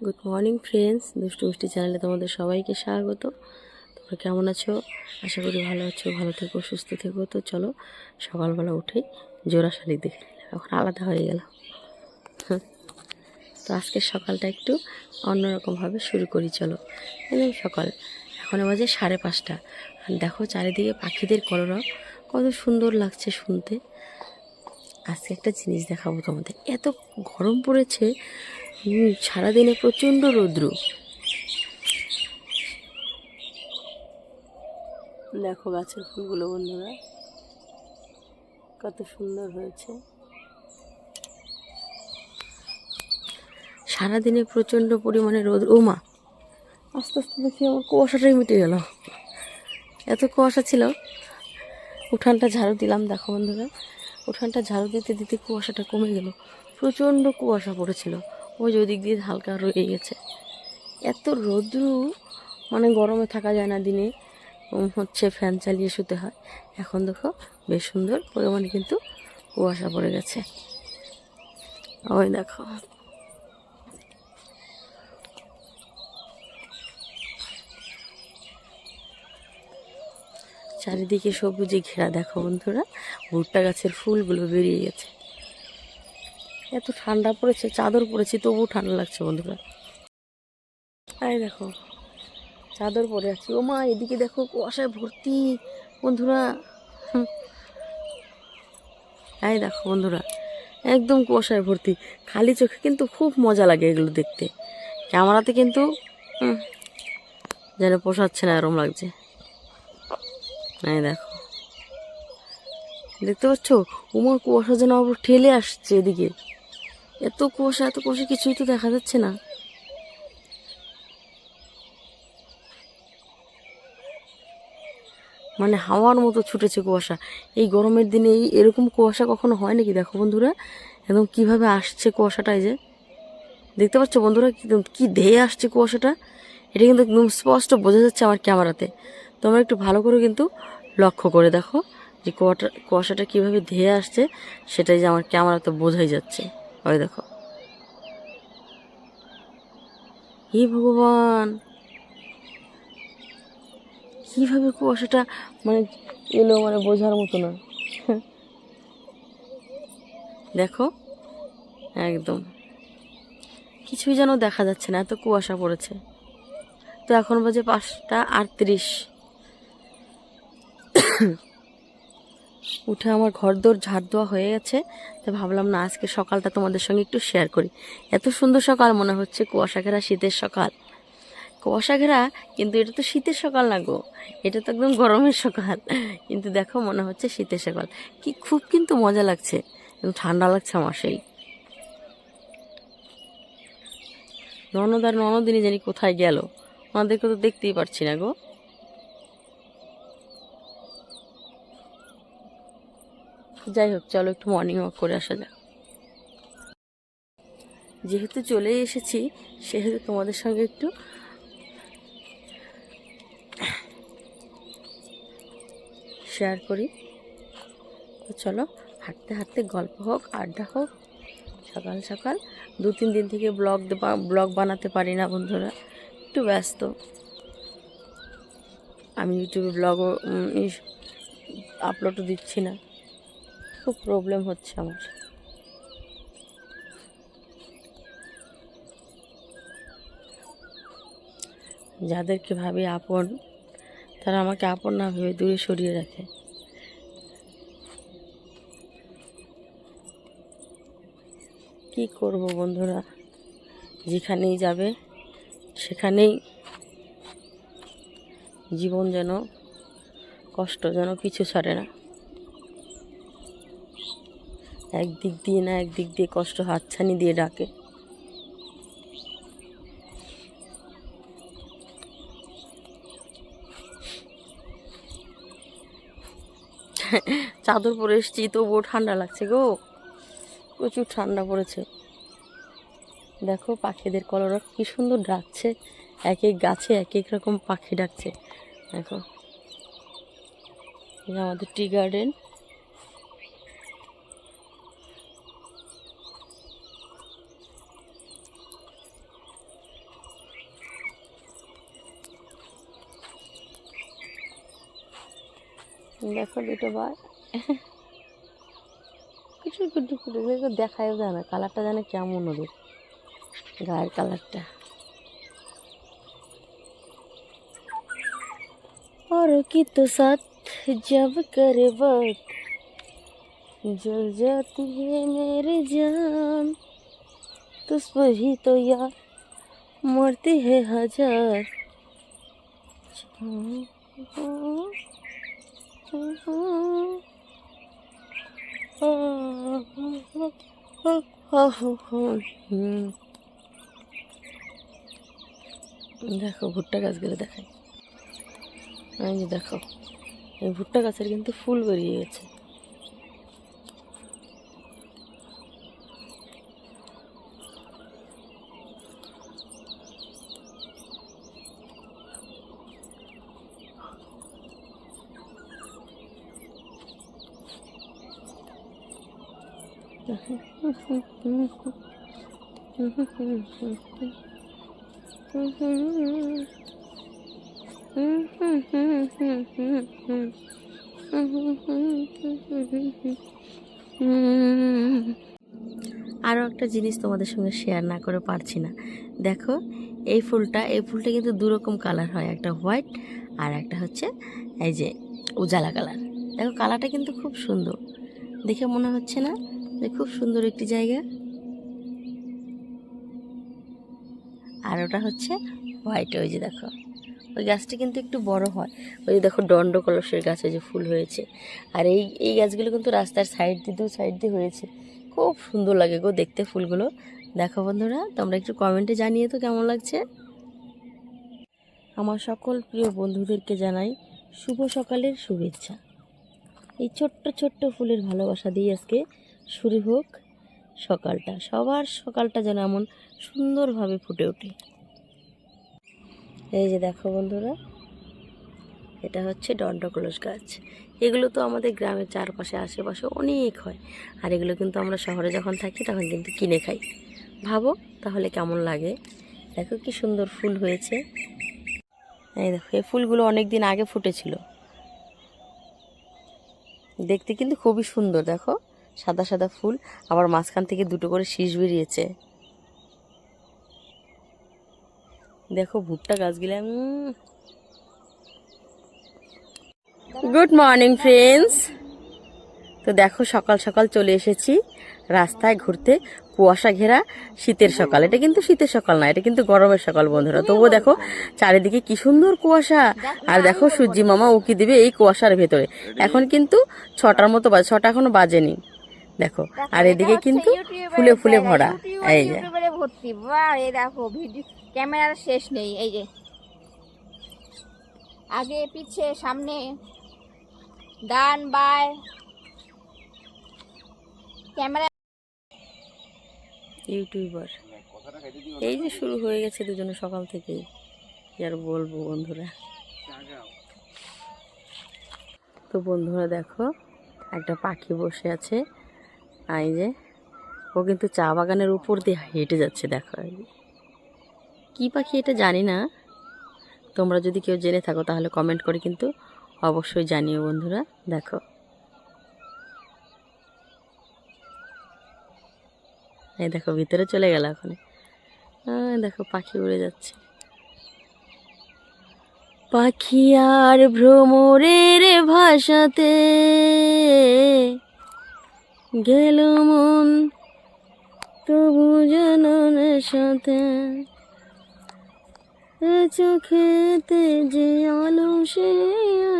Good morning friends দুষ্টু মিষ্টি চ্যানেলে তোমাদের সবাইকে স্বাগত। তোমরা কেমন আছো? আশা করি ভালো আছো, ভালো থেকো, সুস্থ থেকো। তো চলো, সকালবেলা উঠেই জোড়া শালিক দেখে নিলাম। এখন আলাদা হয়ে গেল তো আজকের সকালটা একটু অন্যরকমভাবে শুরু করি, চলো। একদম সকাল, এখন বাজে সাড়ে পাঁচটা। আর দেখো চারিদিকে পাখিদের কলরব, কত সুন্দর লাগছে শুনতে। আজকে একটা জিনিস দেখাবো তোমাদের। এত গরম পড়েছে সারাদিনে প্রচণ্ড রৌদ্র। দেখো গাছের ফুলগুলো বন্ধুরা কত সুন্দর হয়েছে। সারাদিনে প্রচণ্ড পরিমাণে রোদ ও মা আস্তে আস্তে দেখি আমার কুয়াশাটাই মিটে গেল। এত কুয়াশা ছিল উঠানটা ঝাড়ু দিলাম দেখো বন্ধুরা। উঠানটা ঝাড়ু দিতে দিতে কুয়াশাটা কমে গেল। প্রচণ্ড কুয়াশা পড়েছিল। ওই যে ওদিক দিয়ে হালকা রয়ে গেছে। এত রৌদ্র মানে গরমে থাকা যায় না দিনে। হচ্ছে ফ্যান চালিয়ে শুতে হয়। এখন দেখো বেশ সুন্দর পরিমাণে কিন্তু কুয়াশা পড়ে গেছে। ওই দেখো। চারিদিকে সবুজে ঘেরা, দেখো বন্ধুরা। ভুট্টা গাছের ফুলগুলো বেরিয়ে গেছে। এত ঠান্ডা পড়েছে, চাদর পরেছি, তবুও ঠান্ডা লাগছে বন্ধুরা। এই দেখো, চাদর পরে আছি। ও মা এদিকে দেখো কুয়াশায় ভর্তি, বন্ধুরা। এই দেখো বন্ধুরা, একদম কুয়াশায় ভর্তি। খালি চোখে কিন্তু খুব মজা লাগে এগুলো দেখতে। ক্যামেরাতে কিন্তু যেন পোষাচ্ছে না এরম লাগছে। এই দেখো, দেখতে পাচ্ছ? উমা কুয়াশা যেন আবার ঠেলে আসছে এদিকে। এত কুয়াশা এত কুয়াশা কিছুই তো দেখা যাচ্ছে না। মানে হাওয়ার মতো ছুটেছে কুয়াশা। এই গরমের দিনে এই এরকম কুয়াশা কখনো হয় নাকি? দেখো বন্ধুরা, একদম কীভাবে আসছে কুয়াশাটা এই যে। দেখতে পাচ্ছ বন্ধুরা, কি- কি ধেয়ে আসছে কুয়াশাটা? এটা কিন্তু একদম স্পষ্ট বোঝা যাচ্ছে আমার ক্যামেরাতে। তোমরা একটু ভালো করে কিন্তু লক্ষ্য করে দেখো যে কুয়াটা, কুয়াশাটা কীভাবে ধেয়ে আসছে, সেটাই যে আমার ক্যামেরাতে বোঝাই যাচ্ছে। ওই দেখো। হে ভগবান! কীভাবে কুয়াশাটা মানে এলো মানে বোঝার মতো না। দেখো, একদম। কিছুই যেন দেখা যাচ্ছে না, এত কুয়াশা পড়েছে। তো এখন বাজে পাঁচটা আটত্রিশ। উঠে আমার ঘর দোর ঝাড় দেওয়া হয়ে গেছে তো ভাবলাম, না, আজকে সকালটা তোমাদের সঙ্গে একটু শেয়ার করি। এত সুন্দর সকাল মনে হচ্ছে, কুয়াশা ঘেরা শীতের সকাল। কুয়াশা ঘেরা, কিন্তু এটা তো শীতের সকাল না গো, এটা তো একদম গরমের সকাল। কিন্তু দেখো, মনে হচ্ছে শীতের সকাল। কি, খুব কিন্তু মজা লাগছে একদম ঠান্ডা লাগছে আমার সেই। ননদ আর ননদিনী জানি কোথায় গেল, ওনাদেরকে তো দেখতেই পারছি না গো। যাই হোক, চলো একটু মর্নিং ওয়াক করে আসা যাক। যেহেতু চলে এসেছি, সেহেতু তোমাদের সঙ্গে একটু শেয়ার করি। তো চলো, হাঁটতে হাঁটতে গল্প হোক, আড্ডা হোক, সকাল সকাল। দু তিন দিন থেকে ব্লগ ব্লগ বানাতে পারি না বন্ধুরা, একটু ব্যস্ত। আমি ইউটিউবে ব্লগও আপলোডও দিচ্ছি না। খুব প্রবলেম হচ্ছে আমার। যাদেরকে ভাবি আপন, তারা আমাকে আপন না ভেবে দূরে সরিয়ে রাখে। কি করব বন্ধুরা? যেখানেই যাবে, সেখানেই জীবন যেন কষ্ট যেন পিছু ছাড়ে না। একদিক দিয়ে না একদিক দিয়ে কষ্ট হাতছানি দিয়ে ডাকে। চাদর পরে এসেছি, তবুও ঠান্ডা লাগছে গো। প্রচুর ঠান্ডা পড়েছে। দেখো পাখিদের কলরব কি সুন্দর ডাকছে। এক এক গাছে এক এক রকম পাখি ডাকছে। দেখো আমাদের টি গার্ডেন। দেখো দুটো বার কুটু কুটু কুটু এগুলো দেখায়ও যায় না কালারটা জানে কেমন ওদের গায়ের কালারটা और की तो साथ जब करे वक्त जल जाती है मेरे जान तुझ पर ही तो यार मरती है हजार হুম। দেখো ভুট্টা গাছগুলো দেখাই। যে দেখো এই ভুট্টা গাছের কিন্তু ফুল বেরিয়ে গেছে। আরও একটা জিনিস তোমাদের সঙ্গে শেয়ার না করে পারছি না। দেখো, এই ফুলটা এই ফুলটা কিন্তু দুরকম কালার হয়, একটা হোয়াইট আর একটা হচ্ছে এই যে উজালা কালার দেখো কালারটা কিন্তু খুব সুন্দর। দেখে মনে হচ্ছে না? খুব সুন্দর একটি জায়গা। আর ওটা হচ্ছে হোয়াইট, ওই যে দেখো। ওই গাছটা কিন্তু একটু বড় হয়। ওই যে দেখো দণ্ড কলসের গাছে যে ফুল হয়েছে। আর এই এই গাছগুলো কিন্তু রাস্তার সাইড দিয়ে, দু সাইড দিয়ে হয়েছে। খুব সুন্দর লাগে গো দেখতে ফুলগুলো। দেখো বন্ধুরা, তোমরা একটু কমেন্টে জানিয়ে তো কেমন লাগছে? আমার সকল প্রিয় বন্ধুদেরকে জানাই শুভ সকালের শুভেচ্ছা। এই ছোট্ট ছোট্ট ফুলের ভালোবাসা দিয়ে আজকে শুরু হোক সকালটা। সবার সকালটা যেন এমন সুন্দরভাবে ফুটে ওঠে। এই যে দেখো বন্ধুরা, এটা হচ্ছে দণ্ডকলস গাছ। এগুলো তো আমাদের গ্রামের চারপাশে, আশেপাশে অনেক হয়। আর এগুলো কিন্তু আমরা শহরে যখন থাকি, তখন কিন্তু কিনে খাই। ভাবো তাহলে কেমন লাগে। দেখো কি সুন্দর ফুল হয়েছে। এই দেখো, এই ফুলগুলো অনেক দিন আগে ফুটেছিল। দেখতে কিন্তু খুবই সুন্দর, দেখো। সাদা সাদা ফুল, আবার মাঝখান থেকে দুটো করে শীষ বেরিয়েছে। দেখো ভুট্টা গাছগুলো গুড মর্নিং ফ্রেন্ডস তো দেখো সকাল সকাল চলে এসেছি রাস্তায় ঘুরতে, কুয়াশা ঘেরা, শীতের সকাল। এটা কিন্তু শীতের সকাল না, এটা কিন্তু গরমের সকাল বন্ধুরা। তবুও দেখো চারিদিকে কি সুন্দর কুয়াশা। আর দেখো সূর্যি মামা উকি দিবে এই কুয়াশার ভেতরে। এখন কিন্তু ছটার মতো বাজে ছটা এখনও বাজেনি। দেখো আর এদিকে কিন্তু ফুলে ফুলে ভরা। এই যে। ভর্তি। বাহ এই দেখো ভিডিও ক্যামেরার শেষ নেই এই যে। আগে পিছে সামনে ডান বায় ক্যামেরা ইউটিউবার। এই যে শুরু হয়ে গেছে দুজনে সকাল থেকেই। কি আর বলব বন্ধুরা? তো বন্ধুরা দেখো একটা পাখি বসে আছে। আর এই যে, ও কিন্তু চা বাগানের উপর দিয়ে হেঁটে যাচ্ছে, দেখো কি পাখি এটা জানি না। তোমরা যদি কেউ জেনে থাকো তাহলে কমেন্ট করে কিন্তু অবশ্যই জানিও বন্ধুরা, দেখো। এই দেখো, ভিতরে চলে গেল ওখানে দেখো, পাখি উড়ে যাচ্ছে। পাখি আর ভ্রমরের ভাষাতে গেল মন, তবু জানানের সাথে এ চোখেতে যে আলো, সে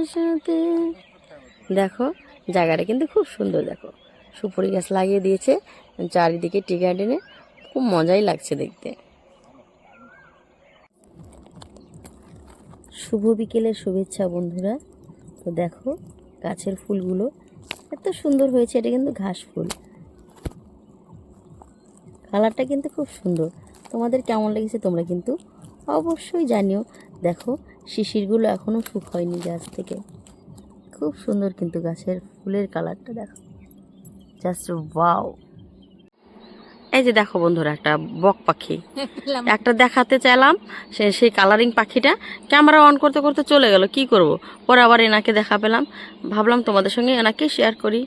আশাতে। দেখো, জায়গাটা কিন্তু খুব সুন্দর, দেখো। সুপুরি গাছ লাগিয়ে দিয়েছে, চারিদিকে টি গার্ডেনে। খুব মজাই লাগছে দেখতে। শুভ বিকেলের শুভেচ্ছা, বন্ধুরা। তো দেখো, গাছের ফুলগুলো এত সুন্দর হয়েছে, এটা কিন্তু ঘাস ফুল। কালারটা কিন্তু খুব সুন্দর। তোমাদের কেমন লেগেছে তোমরা কিন্তু অবশ্যই জানিও। দেখো, শিশিরগুলো এখনও সুখ হয়নি গাছ থেকে। খুব সুন্দর কিন্তু গাছের ফুলের কালারটা, দেখো। জাস্ট ওয়াও এই যে দেখো বন্ধুরা একটা বক পাখি। একটা দেখাতে চাইলাম সে সেই কালারিং পাখিটা। ক্যামেরা অন করতে করতে চলে গেল কি করব? পরে আবার এনাকে দেখা পেলাম। ভাবলাম তোমাদের সঙ্গে এনাকে শেয়ার করি।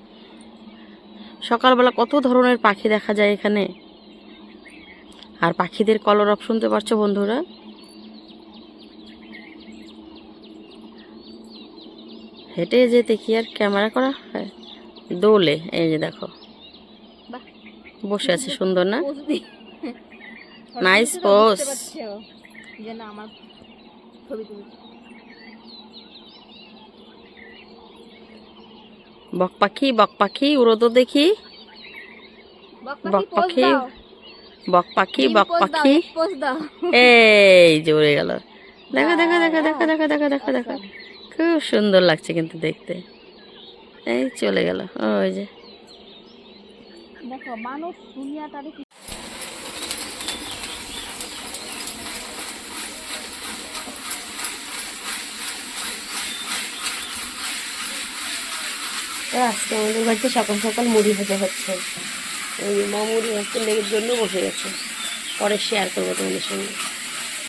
সকালবেলা কত ধরনের পাখি দেখা যায় এখানে? আর পাখিদের কলর কলরব শুনতে পারছ বন্ধুরা। হেঁটে যেতে কি আর ক্যামেরা করা হয়? দোলে এই যে দেখো। বসে আছে সুন্দর না? নাইস যে না আমার ছবি বক পাখি বক পাখি উড়ো তো দেখি। বক পাখি পোজ বক পাখি বক পাখি। পোজ দাও। এই যে উড়ে গেল। দেখো দেখো দেখো দেখো দেখো দেখো দেখো দেখো। খুব সুন্দর লাগছে কিন্তু দেখতে। এই চলে গেল ওই যে। দেখো, মানুষ দুনিয়াটারে আজকে আমাদের বাড়িতে সকাল সকাল মুড়ি ভেজা হচ্ছে। ওই মা মুড়ি লেগের জন্য বসে গেছে। পরে শেয়ার করব তোমাদের সঙ্গে।